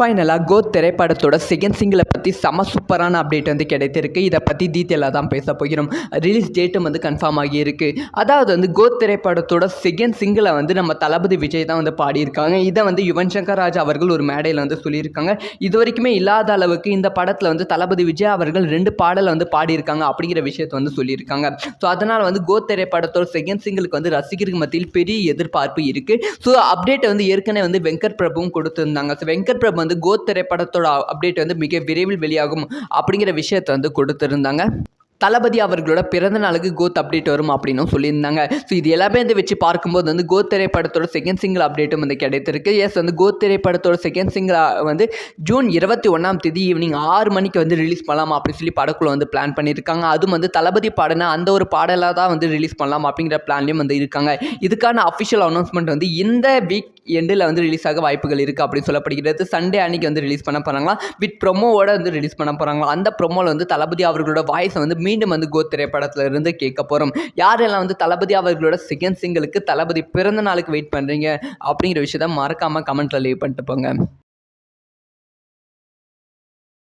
ஃபைனலாக கோத் திரைப்படத்தோட செகண்ட் சிங்கிளை பற்றி செம சூப்பரான அப்டேட் வந்து கிடைத்திருக்கு. இதை பற்றி டீட்டெயிலாக தான் பேச போகிறோம். ரிலீஸ் டேட்டும் வந்து கன்ஃபார்ம் ஆகியிருக்கு. அதாவது வந்து கோத் திரைப்படத்தோட செகண்ட் சிங்கிளை வந்து நம்ம தளபதி விஜய் தான் வந்து பாடியிருக்காங்க. இதை வந்து யுவன் சங்கர் ராஜ் அவர்கள் ஒரு மேடையில் வந்து சொல்லியிருக்காங்க. இது வரைக்குமே இல்லாத அளவுக்கு இந்த படத்தில் வந்து தளபதி விஜய் அவர்கள் ரெண்டு பாடலை வந்து பாடியிருக்காங்க அப்படிங்கிற விஷயத்தை வந்து சொல்லியிருக்காங்க. ஸோ அதனால் வந்து கோத் திரைப்படத்தோட செகண்ட் சிங்கிளுக்கு வந்து ரசிகர்கள் மத்தியில் பெரிய எதிர்பார்ப்பு இருக்குது ஸோ அப்டேட்டை வந்து ஏற்கனவே வந்து வெங்கட் பிரபுவும் கொடுத்துருந்தாங்க. ஸோ வெங்கட் பிரபு வந்து வந்து கோத் திரைப்படத்தோட அப்டேட் வந்து மிக விரைவில் வெளியாகும் அப்படிங்கிற விஷயத்தை வந்து கொடுத்துருந்தாங்க. தளபதி அவர்களோட பிறந்த நாளுக்கு கோத் அப்டேட் வரும் அப்படின்னும் சொல்லியிருந்தாங்க. ஸோ இது எல்லாமே வந்து வச்சு பார்க்கும்போது வந்து கோத் திரைப்படத்தோட செகண்ட் சிங்கிள் அப்டேட்டும் வந்து கிடைத்திருக்கு. எஸ் வந்து கோத் திரைப்படத்தோட செகண்ட் சிங்கிள் வந்து ஜூன் இருபத்தி ஒன்றாம் தேதி ஈவினிங் ஆறு மணிக்கு வந்து ரிலீஸ் பண்ணலாம் அப்படின்னு சொல்லி படக்குழு வந்து பிளான் பண்ணியிருக்காங்க. அதுவும் வந்து தளபதி பாடனா அந்த ஒரு பாடலாக தான் வந்து ரிலீஸ் பண்ணலாம் அப்படிங்கிற பிளான்லேயும் வந்து இருக்காங்க. இதுக்கான அஃபிஷியல் அனௌன்ஸ்மெண்ட் வந்து இந்த வீக் எண்டில் வந்து ரிலீஸ் ஆக வாய்ப்புகள் இருக்குது அப்படின்னு சொல்லப்படுகிறது. சண்டே அன்னைக்கு வந்து ரிலீஸ் பண்ண போகிறாங்களா வித் ப்ரொமோவோட வந்து ரிலீஸ் பண்ண போகிறாங்களா அந்த ப்ரொமோவில் வந்து தளபதி அவர்களோட வாய்ஸை வந்து மீண்டும் வந்து கோ திரைப்படத்தில் இருந்து கேட்க போகிறோம் யாரெல்லாம் வந்து தளபதி அவர்களோட செகண்ட் சிங்கிளுக்கு தளபதி பிறந்த நாளுக்கு வெயிட் பண்ணுறீங்க அப்படிங்கிற விஷயத்த மறக்காமல் கமெண்ட்டில் லீவ் பண்ணிட்டு போங்க.